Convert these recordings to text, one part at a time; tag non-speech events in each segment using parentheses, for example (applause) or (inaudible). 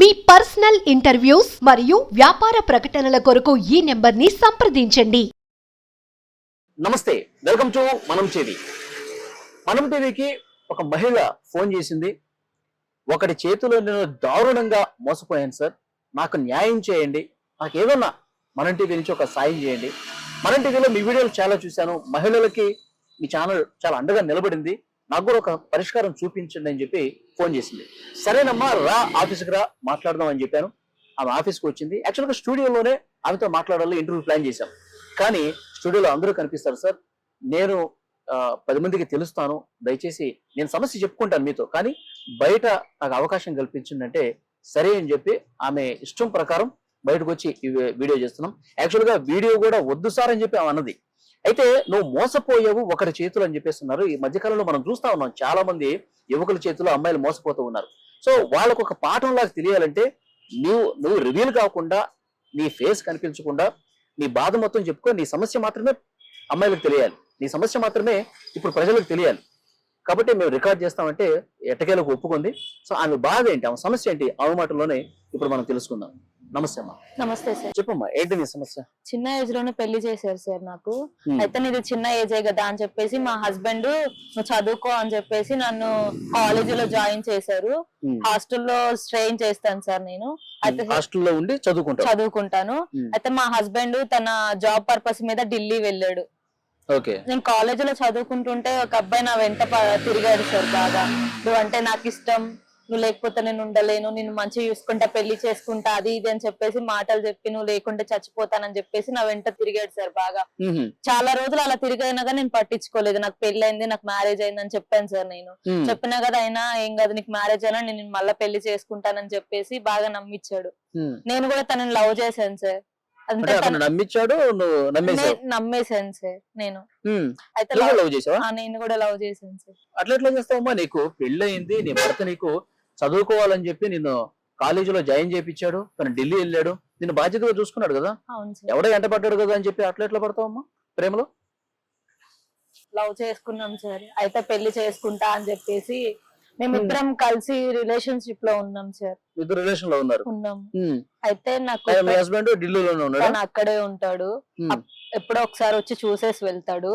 మీ personal interviews మరియు వ్యాపార ప్రకటనల కొరకు ఈ నెంబర్ని సంప్రదించండి. నమస్తే వెల్కమ్ టు మనం టీవీ. మనం టీవీకి ఒక మహిళ ఫోన్ చేసింది. ఒకటి చేతిలో నేను దారుణంగా మోసపోయాను సార్. నాకు న్యాయం చేయండి. నాకు ఏదన్నా మనం టీవీ నుంచి ఒక సాయం చేయండి. మనం టీవీలో మీ వీడియోలు చాలా చూశాను. మహిళలకి మీ ఛానల్ చాలా అండగా నిలబడింది. నాకు కూడా ఒక పరిష్కారం చూపించండి అని చెప్పి ఫోన్ చేసింది. సరేనమ్మా రా ఆఫీస్కి రా మాట్లాడదాం అని చెప్పాను. ఆమె ఆఫీస్కి వచ్చింది. యాక్చువల్గా స్టూడియోలోనే ఆమెతో మాట్లాడాలి ఇంటర్వ్యూ ప్లాన్ చేశాం. కానీ స్టూడియోలో అందరూ కనిపిస్తారు సార్ నేను ఆ, పది మందికి తెలుస్తాను. దయచేసి నేను సమస్య చెప్పుకుంటాను మీతో. కానీ బయట నాకు అవకాశం కల్పించిందంటే సరే అని చెప్పి ఆమె ఇష్టం ప్రకారం బయటకు వచ్చి వీడియో చేస్తున్నాం. యాక్చువల్గా వీడియో కూడా వద్దు సార్ అని చెప్పి ఆమె అన్నది. అయితే నువ్వు మోసపోయావు ఒకరి చేతులు అని చెప్పేస్తున్నారు. ఈ మధ్యకాలంలో మనం చూస్తా ఉన్నాం చాలా మంది యువకుల చేతిలో అమ్మాయిలు మోసపోతూ ఉన్నారు. సో వాళ్ళకు ఒక పాఠం లాగా తెలియాలంటే నువ్వు నువ్వు రివీల్ కాకుండా నీ ఫేస్ కనిపించకుండా నీ బాధ మొత్తం చెప్పుకో నీ సమస్య మాత్రమే అమ్మాయిలకు తెలియాలి. నీ సమస్య మాత్రమే ఇప్పుడు ప్రజలకు తెలియాలి. కాబట్టి మేము రికార్డ్ చేస్తామంటే ఎట్టకేలకు ఒప్పుకుంది. సో ఆమె బాధ ఏంటి? ఆమె సమస్య ఏంటి? ఆమె మాటల్లోనే ఇప్పుడు మనం తెలుసుకుందాం. నమస్తే అమ్మా. నమస్తే సార్. చెప్పమ్మా ఏంటి నీ సమస్య? చిన్న ఏజ్లోనే పెళ్ళి చేశారు సార్ నాకు. అయితే నీది చిన్న ఏజే కదా అని చెప్పేసి మా హస్బెండ్ నువ్వు చదువుకో అని చెప్పేసి నన్ను కాలేజీలో జాయిన్ చేశారు. హాస్టల్లో స్ట్రెయిన్ చేస్తాను సార్ నేను. అయితే హాస్టల్లో ఉండి చదువుకుంటావు. చదువుకుంటాను. అయితే మా హస్బెండ్ తన జాబ్ పర్పస్ మీద ఢిల్లీ వెళ్ళాడు. ఓకే. నేను కాలేజీలో చదువుకుంటుంటే ఒక అబ్బాయి నా వెంట తిరిగాడు సార్ బాగా. నువ్వు అంటే నాకు ఇష్టం. నువ్వు లేకపోతే నేను ఉండలేను నేను మంచిగా చూసుకుంటా పెళ్ళి చేసుకుంటా అది ఇది అని చెప్పేసి మాటలు చెప్పి నువ్వు లేకుంటే చచ్చిపోతానని చెప్పేసి నా వెంట తిరిగాడు సార్ బాగా. చాలా రోజులు అలా తిరిగైనా కానీ నేను పట్టించుకోలేదు. నాకు పెళ్ళి అయింది నాకు మ్యారేజ్ అయిందని చెప్పాను సార్ నేను. చెప్పినా కదా అయినా ఏం కాదు నీకు మ్యారేజ్ అయినా నేను మళ్ళీ పెళ్ళి చేసుకుంటానని చెప్పేసి బాగా నమ్మించాడు మ్మ్. నేను కూడా తనని లవ్ చేశాను సార్. నమ్మించాడు నమ్మేశాను సార్ నేను. అయితే లవ్ చేసావా? నేను కూడా లవ్ చేశాను సార్. అట్లా ఎట్లా చేస్తావమ్మా నీకు? పెళ్ళి అయింది నీ భర్త నీకు చదువుకోవాలని చెప్పి నిన్ను కాలేజీలో జాయిన్ చేయించాడు తను ఢిల్లీ వెళ్ళాడు నిన్ను బాధ్యతగా చూసుకున్నాడు కదా. ఎవడో వెంట పడ్డాడు కదా అని చెప్పి అట్లా ఎట్లా పడతావమ్మా ప్రేమలో? లవ్ చేసుకున్నాం సార్. అయితే పెళ్ళి చేసుకుంటా అని చెప్పేసి మేమిద్దరం కలిసి రిలేషన్షిప్లో ఉన్నాం సార్. ఇద్దరు రిలేషన్లో ఉన్నారు. ఉన్నాం. అయితే నాకు మీ హస్బెండ్ ఢిల్లీలోనే ఉన్నాడు? తను అక్కడే ఉంటాడు. ఎప్పుడో ఒకసారి వచ్చి చూసేసి వెళ్తాడు.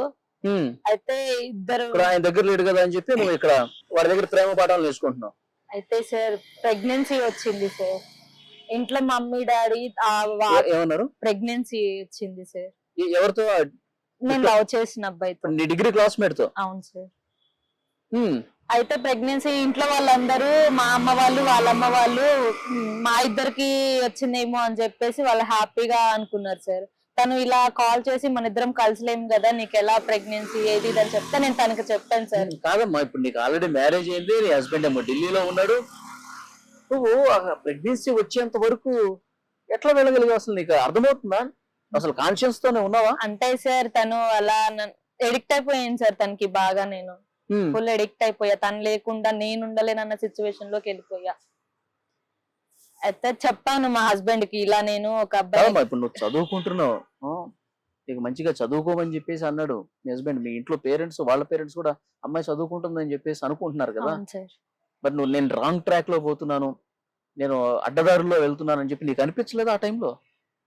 అయితే ఇద్దరు ఆయన దగ్గర లేడు కదా అని చెప్పి నువ్వు ఇక్కడ వాడి దగ్గర ప్రేమ పాఠాలు నేర్చుకుంటున్నావు. అయితే సార్ ప్రెగ్నెన్సీ వచ్చింది సార్. ఇంట్లో మమ్మీ డాడీ ఏమన్నారు? ప్రెగ్నెన్సీ వచ్చింది సార్. ఎవరితో? నేను లవ్ చేసిన అబ్బాయితో. నీ డిగ్రీ క్లాస్మేట్తో? అవును సార్. అయితే ప్రెగ్నెన్సీ ఇంట్లో వాళ్ళందరూ మా అమ్మ వాళ్ళు వాళ్ళ అమ్మ వాళ్ళు "మ్, మా ఇద్దరికి వచ్చిందేమో అని చెప్పేసి వాళ్ళు హ్యాపీగా అనుకున్నారు సార్. తను ఇలా కాల్ చేసి మన ఇద్దరం కలిసిలేము కదా నీకు ఎలా ప్రెగ్నెన్సీ ఏది అని చెప్తే నేను తనకి చెప్పాను సార్. కాదమ్మా ఇప్పుడు నీకు ఆల్రెడీ మ్యారేజ్ అయింది నీ హస్బెండ్ ఏమో ఢిల్లీలో ఉన్నాడు. నువ్వు ప్రెగ్నెన్సీ వచ్చేంత వరకు ఎట్లా వెళ్ళగలిగావు అసలు నీకు? అర్థమవుతుందా? అసలు కాన్షియన్స్ తోనే ఉన్నావా? అంటే సార్ తను అలా ఎడిక్ట్ అయిపోయాను సార్ తనకి బాగా నేను. ఫుల్ ఎడిక్ట్ అయిపోయా. తను లేకుండా నేను ఉండలేనన్న సిచ్యువేషన్లోకి వెళ్ళిపోయా. అయితే చెప్పాను మా హస్బెండ్కి ఇలా నేను ఒక అబ్బాయి కాదమ్మా ఇప్పుడు నువ్వు చదువుకుంటున్నావు ఆ, నీకు మంచిగా చదువుకోమని చెప్పేసి అన్నాడు మీ హస్బెండ్ మీ ఇంట్లో పేరెంట్స్ వాళ్ళ పేరెంట్స్ కూడా అమ్మాయి చదువుకుంటుందని చెప్పేసి అనుకుంటున్నారు కదా. అవును సార్. బట్ నువ్వు నేను రాంగ్ ట్రాక్లో పోతున్నాను నేను అడ్డదారిలో వెళ్తున్నాను అని చెప్పి నీకు అనిపించలేదా ఆ టైంలో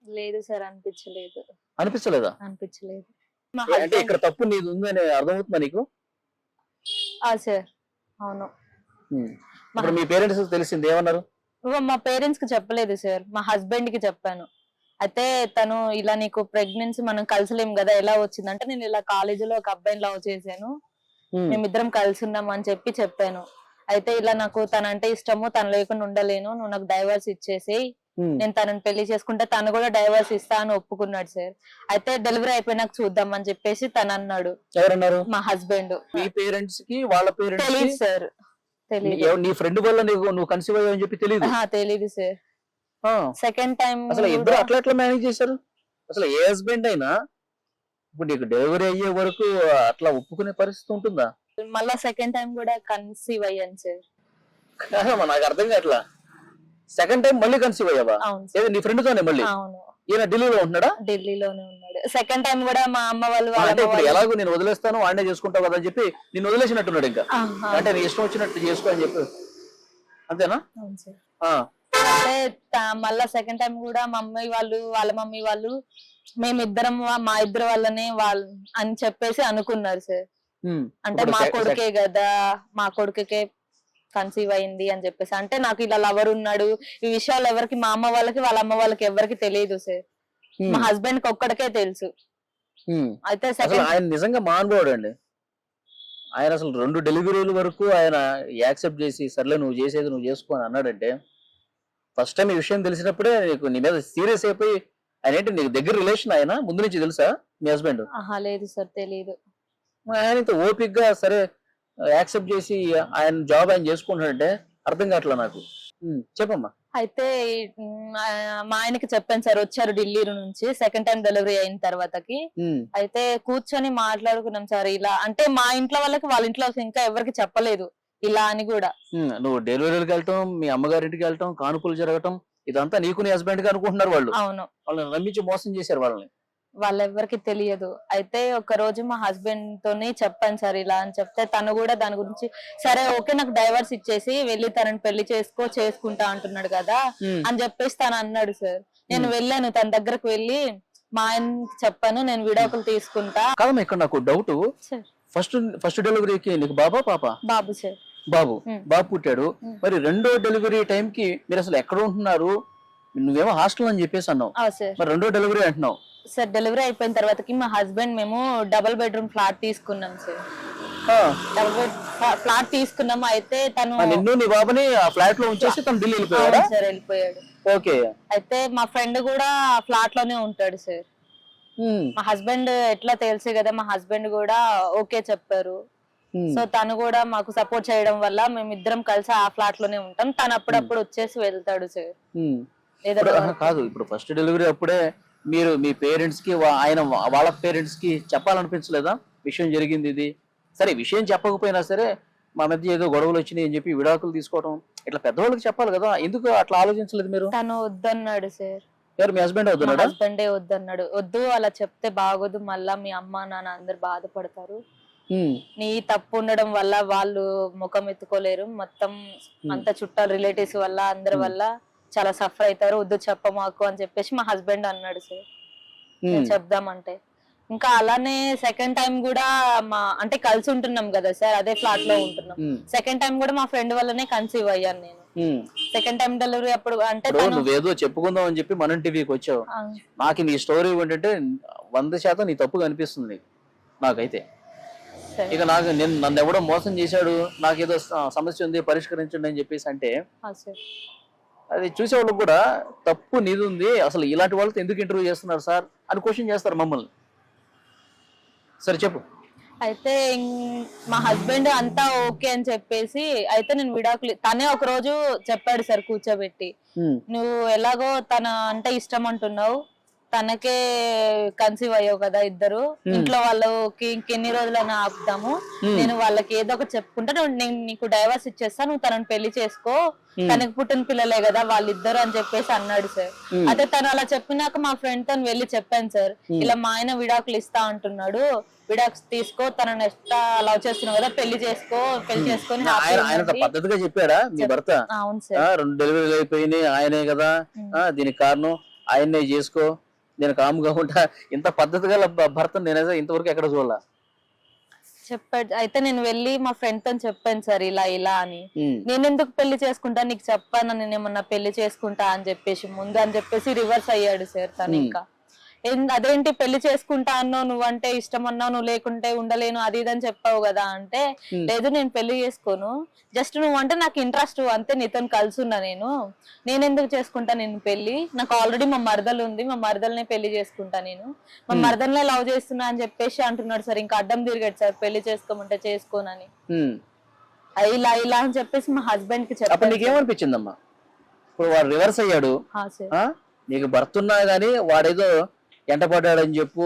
లేదు సార్ అనిపించలేదు. అనిపించలేదా? అనిపించలేదు. మా అంటే హస్బెండ్ ఇక్కడ తప్పు నీది ఉందని అర్థమవుతుందా నీకు? ఆ సార్ అవును. ఇప్పుడు మీ పేరెంట్స్ తెలిసింది ఏమన్నారు? మా పేరెంట్స్కి చెప్పలేదు సార్ మా హస్బెండ్కి చెప్పాను. అయితే తను ఇలా నీకు ప్రెగ్నెన్సీ మనం కలిసిలేం కదా ఎలా వచ్చిందంటే నేను ఇలా కాలేజీలో ఒక అబ్బాయిని లవ్ చేశాను. మేమిద్దరం కలిసి ఉన్నాం అని చెప్పి చెప్పాను. అయితే ఇలా నాకు తనంటే ఇష్టము తను లేకుండా ఉండలేను. నువ్వు నాకు డైవర్స్ ఇచ్చేసేయ్. ఉమ్. నేను తనని పెళ్ళి చేసుకుంటే తను కూడా డైవర్స్ ఇస్తా అని ఒప్పుకున్నాడు సార్ అయితే డెలివరీ అయిపోయినాక చూద్దాం అని చెప్పేసి తను అన్నాడు ఎవరన్నారు? మా హస్బెండ్ మీ పేరెంట్స్కి వాళ్ళ పేరెంట్స్ తెలియదు సార్ తెలియదు నీ ఫ్రెండ్ వల్ల నీకు నువ్వు కన్సీవ్ అని చెప్పి తెలియదు తెలీదు సార్. సెకండ్ టైం అసలు ఇద్దరు అట్లా ఎట్లా మేనేజ్ చేశారు? అసలు ఏ హస్బెండ్ అయినా ఇప్పుడు నీకు డెలివరీ అయ్యే వరకు అట్లా ఒప్పుకునే పరిస్థితి ఉంటుందా? మళ్ళా సెకండ్ టైం కూడా కన్సీవ్ అయ్యాను సార్. (laughs) నాకు అర్థం కావట్లా. సెకండ్ టైం మళ్ళీ కన్సీవ్ అయ్యావా? నీ ఫ్రెండ్ తోనే మళ్ళీ? అవును. ఈయన ఢిల్లీలో ఉంటున్నాడా? ఢిల్లీలోనే ఉన్నాడు. సెకండ్ టైం కూడా మా అమ్మ వాళ్ళు వాళ్ళ అంటే అమ్మ ఇప్పుడు వాళ్ళు- ఎలాగో నేను వదిలేస్తాను వాడినే చేసుకుంటావు కదా అని చెప్పి నేను వదిలేసినట్టున్నాడు ఇంకా. ఆహా. అంటే నీ ఇష్టం వచ్చినట్టు చేసుకో అని చెప్పి. అంతేనా? అవును సార్. ఆ. త- మళ్ళా సెకండ్ టైం కూడా మా మమ్మీ వాళ్ళు వాళ్ళ మమ్మీ వాళ్ళు మేమిద్దరం వా- మా ఇద్దరు వాళ్ళనే వాళ్ళు అని చెప్పేసి అనుకున్నారు సార్. ఉమ్. అంటే ఇప్పుడు మా సె- కొడుకే కదా మా కొడుకుకే కన్సీవ్ అయింది అని చెప్పేసి. అంటే నాకు ఇలా లవర్ ఉన్నాడు. ఈ విషయాలు ఎవరికి మా అమ్మ వాళ్ళకి వాళ్ళ అమ్మ వాళ్ళకి ఎవరికి తెలియదు సార్. మా హస్బెండ్కి ఒక్కడికే తెలుసు. అయితే అసలు ఆయన నిజంగా మానవుడు అండి ఆయన అసలు రెండు డెలివరీల వరకు ఆయన యాక్సెప్ట్ చేసి సర్లే నువ్వు చేసేది నువ్వు చేసుకో అని అన్నాడంటే ఫస్ట్ టైం ఈ విషయం తెలిసినప్పుడే నీకు నీ మీద సీరియస్ అయిపోయి ఆయన ఏంటి నీకు దగ్గర రిలేషన్ ఆయన? ముందు నుంచి తెలుసా మీ హస్బెండ్ లేదు సార్ తెలియదు ఆయన ఇంత ఓపిక్గా సరే యాక్సెప్ట్ చేసి ఆయన జాబ్ ఆయన చేసుకుంటాడంటే అర్థం కావట్లే నాకు? చెప్పమ్మా. అయితే మా ఆయనకి చెప్పాను సార్ వచ్చారు ఢిల్లీ నుంచి సెకండ్ టైం డెలివరీ అయిన తర్వాతకి. అయితే కూర్చొని మాట్లాడుకున్నాం సార్ ఇలా అంటే మా ఇంట్లో వాళ్ళకి వాళ్ళ ఇంట్లో ఇంకా ఎవరికి చెప్పలేదు ఇలా అని కూడా. నువ్వు డెలివరీకి వెళ్ళటం మీ అమ్మగారింటికి వెళ్ళటం కానుకలు జరగటం ఇదంతా నీకు నీ హస్బెండ్గా అనుకుంటున్నారు వాళ్ళు. అవును. వాళ్ళని నమ్మించి మోసం చేశారు వాళ్ళని. వాళ్ళెవ్వరికి తెలియదు. అయితే ఒక రోజు మా హస్బెండ్ తోని చెప్పాను సార్ ఇలా అని చెప్తే తను కూడా దాని గురించి సరే ఓకే నాకు డైవర్స్ ఇచ్చేసి వెళ్ళి తనని పెళ్ళి చేసుకో చేసుకుంటా అంటున్నాడు కదా అని చెప్పేసి తను అన్నాడు సార్. నేను. వెళ్ళాను తన దగ్గరకు వెళ్ళి మా ఆయనకి చెప్పాను నేను విడాకులు తీసుకుంటా. కాదమ్మా ఇక్కడ నాకు డౌట్. ఫస్ట్ ఫస్ట్ డెలివరీకి నీకు బాబా పాప? బాబు సార్. బాబు. బాబు పుట్టాడు. మరి రెండో డెలివరీ టైం కి మీరు అసలు ఎక్కడ ఉంటున్నారు? నువ్వేమో హాస్టల్ అని చెప్పేసి అన్నావు. ఆ సార్. మరి రెండో డెలివరీ అంటున్నావు. సార్ డెలివరీ అయిపోయిన తర్వాతకి మా హస్బెండ్ మేము డబుల్ బెడ్రూమ్ ఫ్లాట్ తీసుకున్నాం సార్. డబుల్ బెడ్ ఫ్లాట్ తీసుకున్నాము. అయితే తను నిన్ను నీ బాబుని ఆ ఫ్లాట్లో ఉంచేసి తను ఢిల్లీ వెళ్ళిపోయాడా? సార్ వెళ్ళిపోయాడు. ఓకే. అయితే మా ఫ్రెండ్ కూడా ఫ్లాట్లోనే ఉంటాడు సార్. మా హస్బెండ్ ఎట్లా తెలుసు కదా మా హస్బెండ్ కూడా ఓకే చెప్పారు. సో తను కూడా మాకు సపోర్ట్ చేయడం వల్ల మేము ఇద్దరం కలిసి ఆ ఫ్లాట్లోనే ఉంటాం. తను అప్పుడప్పుడు వచ్చేసి వెళ్తాడు సార్. కాదు ఇప్పుడు ఫస్ట్ డెలివరీ అప్పుడే మీరు మీ పేరెంట్స్కి వా- ఆయన వాళ్ళ పేరెంట్స్కి చెప్పాలనిపించలేదా? విషయం జరిగింది ఇది. సరే విషయం చెప్పకపోయినా సరే మా మధ్య ఏదో గొడవలు వచ్చినాయి అని చెప్పి విడాకులు తీసుకోవడం ఇట్లా పెద్దవాళ్ళకి చెప్పాలి కదా. ఎందుకు అట్లా ఆలోచించలేదు మీరు? తను వద్దన్నాడు సార్. ఎవరు మీ హస్బెండ్ అవుతున్నాడా హస్బెండే వద్దన్నాడు. వద్దు అలా చెప్తే బాగోదు మళ్ళా మీ అమ్మ నాన్న అందరు బాధపడతారు. నీ తప్పు ఉండడం వల్ల వాళ్ళు ముఖం ఎత్తుకోలేరు. మొత్తం అంత చుట్టాలు రిలేటివ్స్ వల్ల అందరి. వల్ల చాలా సఫర్ అవుతారు వద్దు చెప్పమాకు అని చెప్పేసి మా హస్బెండ్ అన్నాడు సార్ నేను చెప్దామంటే. ఇంకా అలానే సెకండ్ టైం కూడా మా అంటే కలిసి ఉంటున్నాం కదా సార్ అదే ఫ్లాట్లో ఉంటున్నాం. సెకండ్ టైం కూడా మా ఫ్రెండ్ వల్లనే కన్సీవ్ అయ్యాను నేను. సెకండ్ టైం డెలివరీ అప్పుడు అంటే నువ్వేదో చెప్పుకుందాం అని చెప్పి మనం టీవీకి వచ్చావు. నాకు నీ స్టోరీ ఏంటంటే వంద శాతం నీ తప్పు కనిపిస్తుంది నాకైతే. ఇక నాకు నేను నన్ను ఎవడో మోసం చేశాడు నాకేదో సమస్య ఉంది పరిష్కరించండి అని చెప్పేసి అంటే అది చూసే వాళ్ళకి కూడా తప్పు నీది ఉంది అసలు ఇలాంటి వాళ్ళతో ఎందుకు ఇంటర్వ్యూ చేస్తున్నారు సార్ అని క్వశ్చన్ చేస్తారు మమ్మల్ని. సరే చెప్పు. అయితే మా హస్బెండ్ అంతా ఓకే అని చెప్పేసి అయితే నేను విడాకులు తనే ఒక రోజు చెప్పాడు సార్ కూర్చోబెట్టి. నువ్వు ఎలాగో తన అంటే ఇష్టం అంటున్నావు తనకే కన్సీవ్ అయ్యావు కదా ఇద్దరు. ఇంట్లో వాళ్ళకి ఇంకెన్ని రోజులైనా ఆపుతాము. నేను వాళ్ళకి ఏదో ఒకటి చెప్పుకుంటా. నేను నీకు డైవర్స్ ఇచ్చేస్తా. నువ్వు తనని పెళ్ళి చేసుకో. తనకి పుట్టిన పిల్లలే కదా వాళ్ళిద్దరు అని చెప్పేసి అన్నాడు సార్. అయితే తను అలా చెప్పినాక మా ఫ్రెండ్ తను వెళ్ళి చెప్పాను సార్. ఇలా మా ఆయన విడాకులు ఇస్తా అంటున్నాడు. విడాక్స్ తీసుకో. తనని ఎట్లా లవ్ చేస్తున్నావు కదా? పెళ్ళి చేసుకో. పెళ్ళి చేసుకొని. పద్ధతిగా చెప్పాడా మీ భర్త? అవును సార్. రెండు డెలివరీలు అయిపోయినాయి. ఆయనే కదా. దీనికి కారణం ఆయన్నే చేసుకో. నేను కాముగా ఉంటా. ఇంత పద్ధతిగా భర్త నేనైతే ఇంతవరకు ఎక్కడ చూడాల. చెప్పాడు. అయితే నేను వెళ్ళి మా ఫ్రెండ్తో చెప్పాను సార్ ఇలా ఇలా అని. నేను ఎందుకు పెళ్ళి చేసుకుంటా? నీకు చెప్పాను? నేను ఏమన్నా పెళ్ళి చేసుకుంటా అని చెప్పేసి ముందు అని చెప్పేసి రివర్స్ అయ్యాడు సార్ తను. ఇంకా. అదేంటి పెళ్ళి చేసుకుంటా అన్నావు నువ్వంటే ఇష్టం అన్నావు నువ్వు లేకుంటే ఉండలేను అది ఇది అని చెప్పావు కదా అంటే. లేదు నేను పెళ్ళి చేసుకోను. జస్ట్ నువ్వు అంటే నాకు ఇంట్రెస్ట్ అంతే నీతో కలిసి ఉన్నా నేను. నేను ఎందుకు చేసుకుంటా నేను పెళ్ళి? నాకు ఆల్రెడీ మా మరదలు ఉంది మా మరదల్నే పెళ్ళి చేసుకుంటా నేను. మా. మరదల్నే లవ్ చేస్తున్నా అని చెప్పేసి అంటున్నాడు సార్ ఇంకా అడ్డం తిరిగాడు సార్ పెళ్ళి చేసుకోమంటే చేసుకోనని. ఇలా ఇలా అని చెప్పేసి మా హస్బెండ్కి చెప్పాను నీకేమనిపించిందమ్మా? ఇప్పుడు వాడు రివర్స్ అయ్యాడు. నీకు భర్త ఉన్నా గానీ వాడేదో ఎంటపడ్డాడని చెప్పు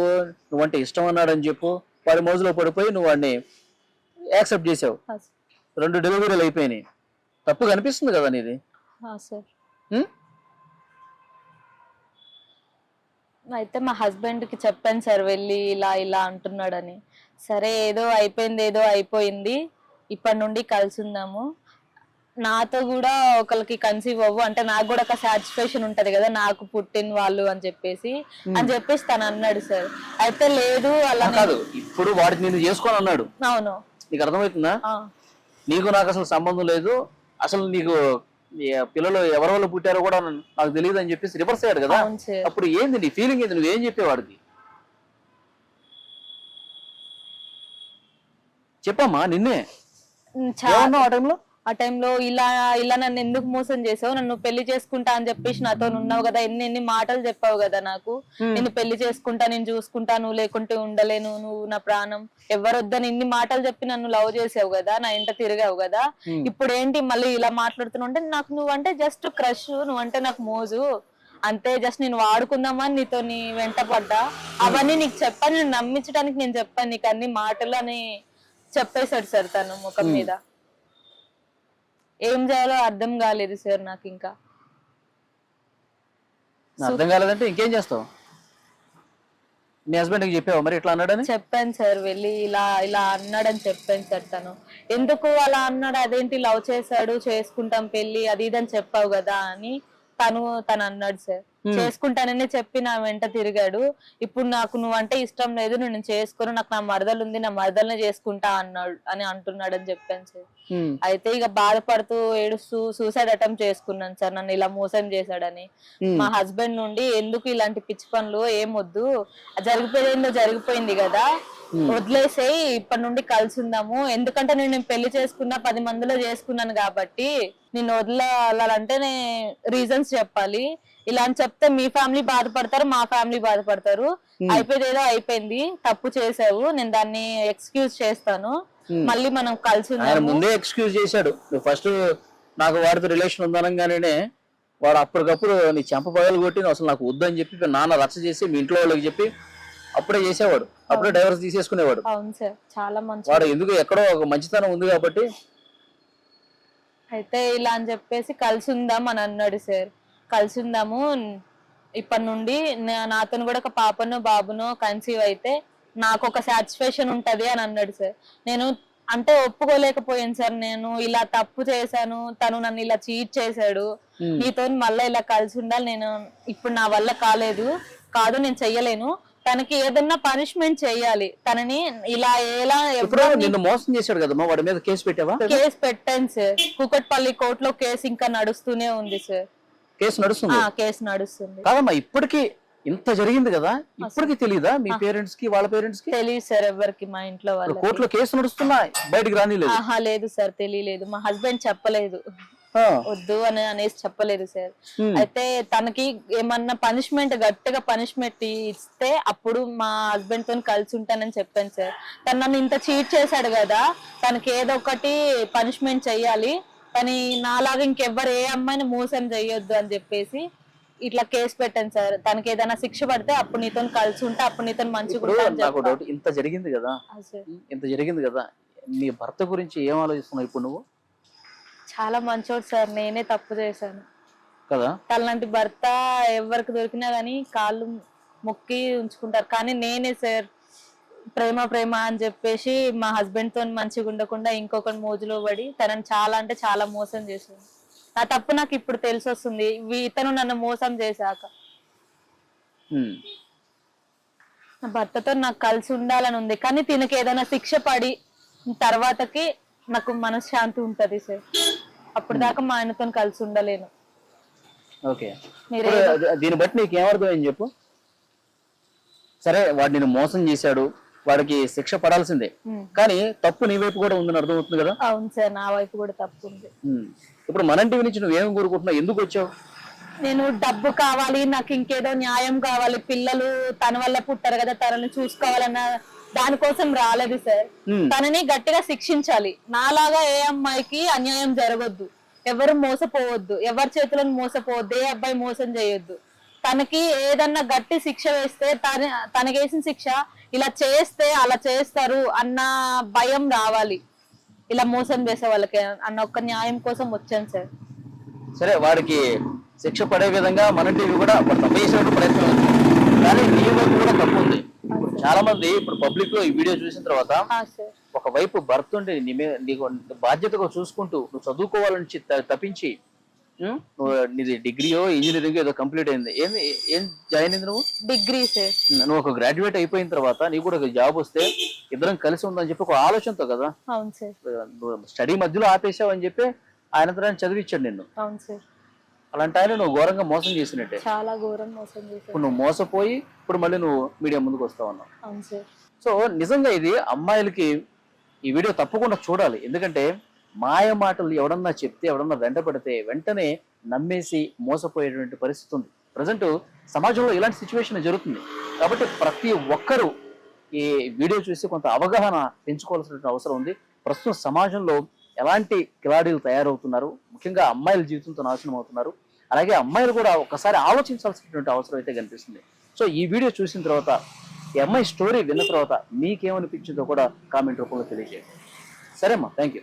నువ్వంటే ఇష్టం అన్నాడని చెప్పు వాడి మోజులో పడిపోయి నువ్వు వాడిని యాక్సెప్ట్ చేసావు. రెండు డెలివరీలు అయిపోయినాయి. తప్పు కనిపిస్తుంది కదా నీది? అయితే మా హస్బెండ్కి చెప్పాను సార్ వెళ్ళి ఇలా ఇలా అంటున్నాడని. సరే ఏదో అయిపోయింది ఏదో అయిపోయింది. ఇప్పటి నుండి కలిసి ఉందాము. నాతో కూడా ఒకరికి కన్సీవ్ అవ్వు. అంటే నాకు కూడా ఒక సాటిస్ఫాక్షన్ ఉంటది కదా నాకు పుట్టిన వాళ్ళు అని చెప్పేసి. అని చెప్పేసి తను అన్నాడు సార్ అయితే లేదు అలా కాదు ఇప్పుడు వాడికి నేను చేసుకోని అన్నాడు. అవును. నీకు అర్థమవుతుందా? నీకు నాకు అసలు సంబంధం లేదు. అసలు నీకు పిల్లలు ఎవరి వల్ల పుట్టారో కూడా నాకు తెలియదు అని చెప్పేసి రివర్స్ అయ్యాడు కదా. అప్పుడు ఏంది నీ ఫీలింగ్ ఏంది? నువ్వేం చెప్పేవాడికి చెప్పమ్మా నిన్నే. ఉమ్, చా- ఏమన్నావు ఆ టైంలో ఆ టైంలో ఇలా ఇలా నన్ను ఎందుకు మోసం చేసావు? నన్ను పెళ్ళి చేసుకుంటా అని చెప్పేసి నాతో ఉన్నావు కదా. ఎన్ని ఎన్ని మాటలు చెప్పావు కదా నాకు. నిన్ను పెళ్ళి చేసుకుంటా నేను చూసుకుంటా నువ్వు లేకుంటే ఉండలేను నువ్వు నా ప్రాణం. ఎవరొద్దని ఇన్ని మాటలు చెప్పి నన్ను లవ్ చేసావు కదా నా ఇంట తిరిగావు కదా. ఇప్పుడు ఏంటి మళ్ళీ ఇలా మాట్లాడుతున్నావు? అంటే నాకు నువ్వంటే జస్ట్ క్రష్ నువ్వంటే నాకు మోజు. అంతే జస్ట్ నేను వాడుకుందామని నీతో నీ వెంట పడ్డా? అవన్నీ నీకు చెప్పాను నేను నమ్మించడానికి నేను చెప్పాను నీకు అన్ని మాటలు అని చెప్పేశాడు సార్ తను ముఖం మీద. ఏం చేయాలో అర్థం కాలేదు సార్ నాకు ఇంకా. అర్థం కాలేదంటే ఇంకేం చేస్తావు? మీ హస్బెండ్కి చెప్పావా మరి ఇట్లా అన్నాడని? చెప్పాను సార్ వెళ్ళి ఇలా ఇలా అన్నాడని చెప్పాను సార్ తను. ఎందుకు అలా అన్నాడు? అదేంటి లవ్ చేశాడు? చేసుకుంటాం పెళ్ళి అది ఇది అని చెప్పావు కదా అని తను తను అన్నాడు సార్. చేసుకుంటానని చెప్పి నా వెంట తిరిగాడు. ఇప్పుడు నాకు నువ్వు అంటే ఇష్టం లేదు నేను చేసుకోను నాకు నా మరదలు ఉంది నా మరదల్ని చేసుకుంటా అన్నాడు అని అంటున్నాడు అని చెప్పాను సార్. అయితే ఇక బాధపడుతూ ఏడుస్తూ సూసైడ్ అటెంప్ట్ చేసుకున్నాను సార్ నన్ను ఇలా మోసం చేశాడని. మా హస్బెండ్ నుండి ఎందుకు ఇలాంటి పిచ్చి పనులు ఏం వద్దు జరిగిపోయింది జరిగిపోయింది కదా. వదిలేసేయి ఇప్పటి నుండి కలిసి ఉందాము. ఎందుకంటే నేను నేను పెళ్ళి చేసుకున్నా పది మందిలో చేసుకున్నాను కాబట్టి నేను వదలాలంటే రీజన్స్ చెప్పాలి. ఇలా అని చెప్తే మీ ఫ్యామిలీ బాధపడతారు మా ఫ్యామిలీ బాధపడతారు. అయిపోయేది ఏదో అయిపోయింది తప్పు చేసావు నేను దాన్ని ఎక్స్క్యూజ్ చేస్తాను. మళ్ళీ మనం కలిసి ముందే ఎక్స్క్యూజ్ చేశాడు. ఫస్ట్ నాకు వాడితో రిలేషన్ ఉందనగానే వాడు అప్పటికప్పుడు నీ చెంప పగలు కొట్టి అసలు నాకు వద్దని చెప్పి నాన్న రచ్చ చేసి మీ ఇంట్లో వాళ్ళకి చెప్పి అప్పుడే చేసేవాడు. అప్పుడే డైవర్స్ తీసేసుకునేవాడు. అవును సార్. చాలా మంచి వాడు ఎందుకు ఎక్కడో ఒక మంచితనం ఉంది కాబట్టి అయితే ఇలా అని చెప్పేసి కలిసి ఉందాం అని అన్నాడు సార్. కలిసి ఉందాము ఇప్పటి నుండి నాతోని కూడా ఒక పాపను బాబును కన్సీవ్ అయితే నాకు ఒక సాటిస్ఫాక్షన్ ఉంటది అని అన్నాడు సార్. నేను అంటే ఒప్పుకోలేకపోయాను సార్. నేను ఇలా తప్పు చేశాను. తను నన్ను ఇలా చీట్ చేశాడు. నీతో మళ్ళీ ఇలా కలిసి ఉండాలి నేను ఇప్పుడు నా వల్ల కాలేదు. కాదు నేను చెయ్యలేను. తనకి ఏదన్నా పనిష్మెంట్ చేయాలి. తనని ఇలా ఎలా నిన్ను మోసం చేశాడు కదమ్మా. వాడి మీద కేసు పెట్టావా? కేసు పెట్టాను సార్. కుకట్పల్లి కోర్టులో కేసు ఇంకా నడుస్తూనే ఉంది సార్. కేసు నడుస్తుంది. కేసు నడుస్తుంది. కాదమ్మా ఇప్పటికి ఇంత జరిగింది కదా ఇప్పటికి తెలీదా మీ పేరెంట్స్కి వాళ్ళ పేరెంట్స్కి తెలియదు సార్ ఎవరికి మా ఇంట్లో వాళ్ళకి. కోర్టులో కేసు నడుస్తున్నా బయటికి రానిలేదు. ఆహా లేదు సార్ తెలియలేదు మా హస్బెండ్ చెప్పలేదు. వద్దు అని అనేసి చెప్పలేదు సార్. అయితే తనకి ఏమన్నా పనిష్మెంట్ గట్టిగా పనిష్మెంట్ ఇస్తే అప్పుడు మా హస్బెండ్తో కలిసి ఉంటానని చెప్పాను సార్. తను నన్ను ఇంత చీట్ చేశాడు కదా తనకి ఏదో ఒకటి పనిష్మెంట్ చెయ్యాలి. కానీ నాలాగా ఇంకెవ్వరు ఏ అమ్మాయిని మోసం చెయ్యొద్దు అని చెప్పేసి ఇట్లా కేసు పెట్టాను సార్. తనకి ఏదైనా శిక్ష పడితే అప్పుడు నీతో కలిసి ఉంటే అప్పుడు నీతో మంచిగా ఇంత జరిగింది కదా. ఇంత జరిగింది కదా. నీ భర్త గురించి ఏం ఆలోచిస్తున్నావు ఇప్పుడు నువ్వు? చాలా మంచోడు సార్. నేనే తప్పు చేశాను. కదా? తనలాంటి భర్త ఎవరికి దొరికినా గానీ కాళ్ళు మొక్కి ఉంచుకుంటారు. కానీ నేనే సార్. ప్రేమ ప్రేమ అని చెప్పేసి మా హస్బెండ్తో మంచిగా ఉండకుండా ఇంకొకటి మోజులో పడి తనని చాలా అంటే చాలా మోసం చేశాను నా తప్పు నాకు ఇప్పుడు తెలిసి వస్తుంది. ఇతను నన్ను మోసం చేశాక. నా భర్తతో నాకు కలిసి ఉండాలని ఉంది. కానీ తినకి ఏదైనా శిక్ష పడి తర్వాతకి నాకు మనశ్శాంతి ఉంటది సార్. అప్పుడు దాకా మా ఆయనతో కలిసి ఉండలేను. ఓకే. దీన్ని బట్టి నీకు ఏమర్థమైంది చెప్పు? సరే వాడు నిన్ను మోసం చేశాడు. వాడికి శిక్ష పడాల్సిందే. కానీ తప్పు నీ వైపు కూడా ఉందని అర్థమవుతుంది కదా? అవును సార్ నా వైపు కూడా తప్పు ఉంది. ఇప్పుడు మన టీవీ నుంచి నువ్వేం కోరుకుంటున్నావు? ఎందుకు వచ్చావు? నేను డబ్బు కావాలి నాకు ఇంకేదో న్యాయం కావాలి పిల్లలు తన వల్ల పుట్టారు కదా తనని చూసుకోవాలన్న దానికోసం రాలేదు సార్. తనని గట్టిగా శిక్షించాలి. నాలాగా ఏ అమ్మాయికి అన్యాయం జరగొద్దు. ఎవరు మోసపోవద్దు. ఎవరి చేతులను మోసపోవద్దు. ఏ అబ్బాయి మోసం చేయొద్దు. తనకి ఏదన్నా గట్టి శిక్ష వేస్తే తన తనకి వేసిన శిక్ష ఇలా చేస్తే అలా చేస్తారు అన్న భయం రావాలి ఇలా మోసం చేసే వాళ్ళకి అన్న ఒక్క న్యాయం కోసం వచ్చాను సార్ సరే వాడికి శిక్ష పడే విధంగా మన టీవీ కూడా తప్పు ప్రయత్నం. కానీ నీ వైపు కూడా తప్పు ఉంది చాలా మంది ఇప్పుడు పబ్లిక్లో ఈ వీడియో చూసిన తర్వాత ఆ సార్ ఒక ఒకవైపు భర్త ఉండి నీకు బాధ్యతగా చూసుకుంటూ నువ్వు చదువుకోవాలని తప్పించి? నువ్వు నీది డిగ్రీయో ఇంజనీరింగ్ ఏదో కంప్లీట్ అయింది. ఏంది? ఏం జాయిన్ అయింది నువ్వు? Degree sir. నువ్వు ఒక గ్రాడ్యుయేట్ అయిపోయిన తర్వాత నీకు కూడా ఒక జాబ్ వస్తే ఇద్దరం కలిసి ఉందని చెప్పి ఒక ఆలోచనతో కదా? అవును సార్. నువ్వు స్టడీ మధ్యలో ఆపేసావు అని చెప్పి ఆయన తరాన్ని చదివించాడు నిన్ను. అవును సార్. అలాంటి ఆయన నువ్వు ఘోరంగా మోసం చేసినట్టే. చాలా ఘోరం మోసం చేశారు. ఇప్పుడు నువ్వు మోసపోయి ఇప్పుడు మళ్ళీ నువ్వు మీడియా ముందుకు వస్తావు అన్నావు. అవును సార్. సో నిజంగా ఇది అమ్మాయిలకి ఈ వీడియో తప్పకుండా చూడాలి. ఎందుకంటే మాయ మాటలు ఎవడన్నా చెప్తే ఎవడన్నా వెంటబడితే వెంటనే నమ్మేసి మోసపోయేటువంటి పరిస్థితి ఉంది. ప్రజెంట్ సమాజంలో ఇలాంటి సిచ్యువేషన్ జరుగుతుంది. కాబట్టి ప్రతి ఒక్కరూ ఈ వీడియో చూసి కొంత అవగాహన పెంచుకోవాల్సిన అవసరం ఉంది. ప్రస్తుతం సమాజంలో ఎలాంటి కిలాడీలు తయారవుతున్నారు? ముఖ్యంగా అమ్మాయిల జీవితంతో నాశనం అవుతున్నారు. అలాగే అమ్మాయిలు కూడా ఒకసారి ఆలోచించాల్సినటువంటి అవసరం అయితే కనిపిస్తుంది. సో ఈ వీడియో చూసిన తర్వాత ఈ అమ్మాయి స్టోరీ విన్న తర్వాత మీకేమనిపించిందో కూడా కామెంట్ రూపంలో తెలియజేయండి. సరేమ్మా thank you